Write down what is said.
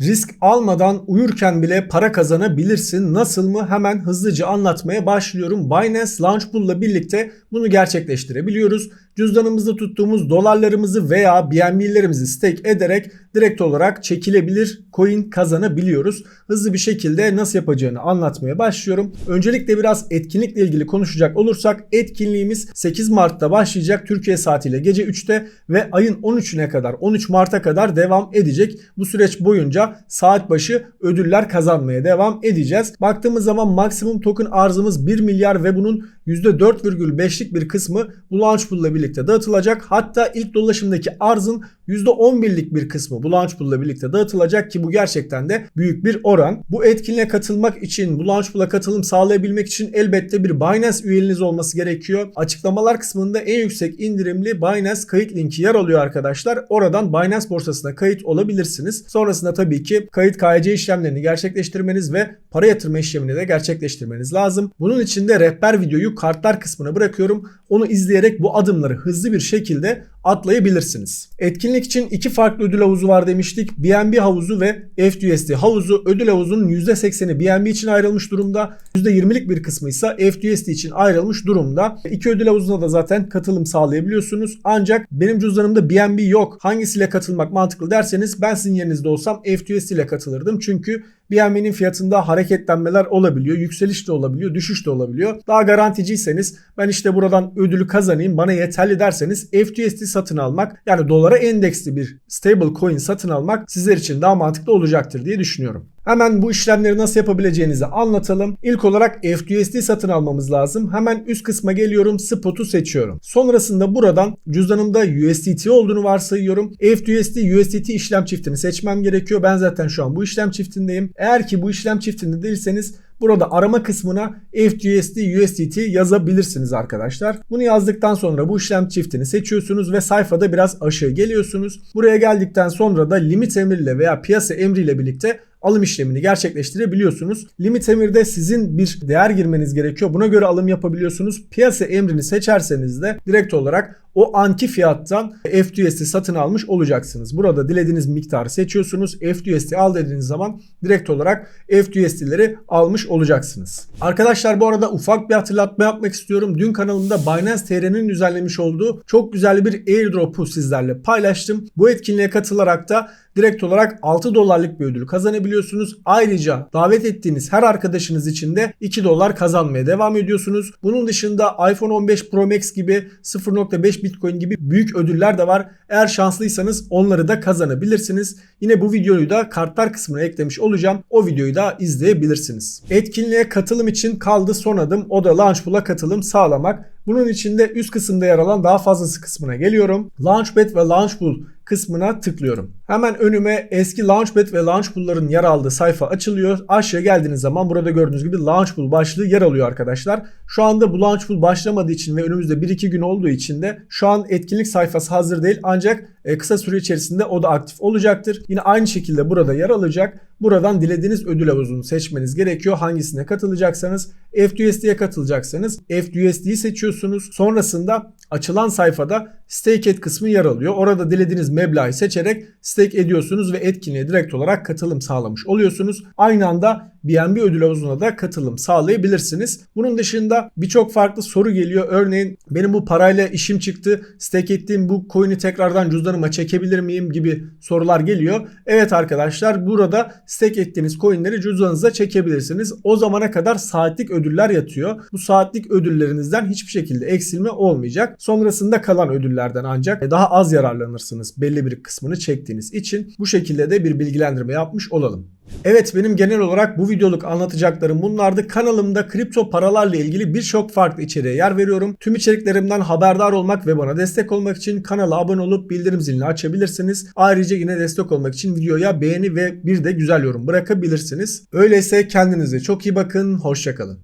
Risk almadan uyurken bile para kazanabilirsin. Nasıl mı? Hemen hızlıca anlatmaya başlıyorum. Binance Launch Pool'la birlikte bunu gerçekleştirebiliyoruz. Cüzdanımızda tuttuğumuz dolarlarımızı veya BNB'lerimizi stake ederek direkt olarak çekilebilir coin kazanabiliyoruz. Hızlı bir şekilde nasıl yapacağını anlatmaya başlıyorum. Öncelikle biraz etkinlikle ilgili konuşacak olursak etkinliğimiz 8 Mart'ta başlayacak Türkiye saatiyle gece 3'te ve ayın 13'üne kadar 13 Mart'a kadar devam edecek. Bu süreç boyunca saat başı ödüller kazanmaya devam edeceğiz. Baktığımız zaman maksimum token arzımız 1 milyar ve bunun %4,5'lik bir kısmı bu launch ile birlikte dağıtılacak. Hatta ilk dolaşımdaki arzın %11'lik bir kısmı bu launch ile birlikte dağıtılacak ki bu gerçekten de büyük bir oran. Bu etkinliğe katılmak için, bu launch katılım sağlayabilmek için elbette bir Binance üyeliğiniz olması gerekiyor. Açıklamalar kısmında en yüksek indirimli Binance kayıt linki yer alıyor arkadaşlar. Oradan Binance borsasına kayıt olabilirsiniz. Sonrasında tabii ki kayıt KYC işlemlerini gerçekleştirmeniz ve para yatırma işlemini de gerçekleştirmeniz lazım. Bunun için de rehber videoyu kartlar kısmına bırakıyorum. Onu izleyerek bu adımları hızlı bir şekilde atlayabilirsiniz. Etkinlik için iki farklı ödül havuzu var demiştik. BNB havuzu ve FUSD havuzu. Ödül havuzunun %80'i BNB için ayrılmış durumda. %20'lik bir kısmı ise FUSD için ayrılmış durumda. İki ödül havuzuna da zaten katılım sağlayabiliyorsunuz. Ancak benim cüzdanımda BNB yok. Hangisiyle katılmak mantıklı derseniz ben sizin yerinizde olsam FUSD ile katılırdım. Çünkü BNB'nin fiyatında hareketlenmeler olabiliyor. Yükseliş de olabiliyor, düşüş de olabiliyor. Daha garanticiyseniz ben işte buradan ödülü kazanayım bana yeterli derseniz FTUSD satın almak yani dolara endeksli bir stable coin satın almak sizler için daha mantıklı olacaktır diye düşünüyorum. Hemen bu işlemleri nasıl yapabileceğinizi anlatalım. İlk olarak FTUSD satın almamız lazım. Hemen üst kısma geliyorum. Spot'u seçiyorum. Sonrasında buradan cüzdanımda USDT olduğunu varsayıyorum. FTUSD USDT işlem çiftini seçmem gerekiyor. Ben zaten şu an bu işlem çiftindeyim. Eğer ki bu işlem çiftinde değilseniz Burada arama kısmına FTUSD, USDT yazabilirsiniz arkadaşlar. Bunu yazdıktan sonra bu işlem çiftini seçiyorsunuz ve sayfada biraz aşağı geliyorsunuz. Buraya geldikten sonra da limit emriyle veya piyasa emriyle birlikte alım işlemini gerçekleştirebiliyorsunuz. Limit emirde sizin bir değer girmeniz gerekiyor. Buna göre alım yapabiliyorsunuz. Piyasa emrini seçerseniz de direkt olarak o anki fiyattan FTUSD satın almış olacaksınız. Burada dilediğiniz miktarı seçiyorsunuz. FTUSD al dediğiniz zaman direkt olarak FTUSD'leri almış olacaksınız. Arkadaşlar bu arada ufak bir hatırlatma yapmak istiyorum. Dün kanalımda Binance TR'nin düzenlemiş olduğu çok güzel bir airdrop'u sizlerle paylaştım. Bu etkinliğe katılarak da direkt olarak 6 dolarlık bir ödül kazanabiliyorsunuz. Ayrıca davet ettiğiniz her arkadaşınız için de 2 dolar kazanmaya devam ediyorsunuz. Bunun dışında iPhone 15 Pro Max gibi 0.5 Bitcoin gibi büyük ödüller de var. Eğer şanslıysanız onları da kazanabilirsiniz. Yine bu videoyu da kartlar kısmına eklemiş olacağım. O videoyu da izleyebilirsiniz. Etkinliğe katılım için kaldı son adım. O da Launchpool'a katılım sağlamak. Bunun için de üst kısımda yer alan daha fazlası kısmına geliyorum. Launchpad ve Launchpool kısmına tıklıyorum. Hemen önüme eski Launchpad ve Launchpool'ların yer aldığı sayfa açılıyor. Aşağı geldiğiniz zaman burada gördüğünüz gibi Launchpool başlığı yer alıyor arkadaşlar. Şu anda bu Launchpool başlamadığı için ve önümüzde 1-2 gün olduğu için de şu an etkinlik sayfası hazır değil. Ancak e, kısa süre içerisinde o da aktif olacaktır. Yine aynı şekilde burada yer alacak. Buradan dilediğiniz ödül havuzunu seçmeniz gerekiyor. Hangisine katılacaksanız FUSD'ye katılacaksanız FUSD'yi seçiyorsunuz. Sonrasında açılan sayfada stake et kısmı yer alıyor. Orada dilediğiniz meblağı seçerek stake ediyorsunuz ve etkinliğe direkt olarak katılım sağlamış oluyorsunuz. Aynı anda BNB ödül havuzuna da katılım sağlayabilirsiniz. Bunun dışında birçok farklı soru geliyor. Örneğin benim bu parayla işim çıktı. Stake ettiğim bu coin'i tekrardan cüzdanıma çekebilir miyim gibi sorular geliyor. Evet arkadaşlar burada stake ettiğiniz coin'leri cüzdanınıza çekebilirsiniz. O zamana kadar saatlik ödüller yatıyor. Bu saatlik ödüllerinizden hiçbir şekilde eksilme olmayacak. Sonrasında kalan ödüllerden ancak daha az yararlanırsınız belli bir kısmını çektiğiniz için. Bu şekilde de bir bilgilendirme yapmış olalım. Evet benim genel olarak bu videoluk anlatacaklarım bunlardı. Kanalımda kripto paralarla ilgili birçok farklı içeriğe yer veriyorum. Tüm içeriklerimden haberdar olmak ve bana destek olmak için kanala abone olup bildirim zilini açabilirsiniz. Ayrıca yine destek olmak için videoya beğeni ve bir de güzel yorum bırakabilirsiniz. Öyleyse kendinize çok iyi bakın. Hoşçakalın.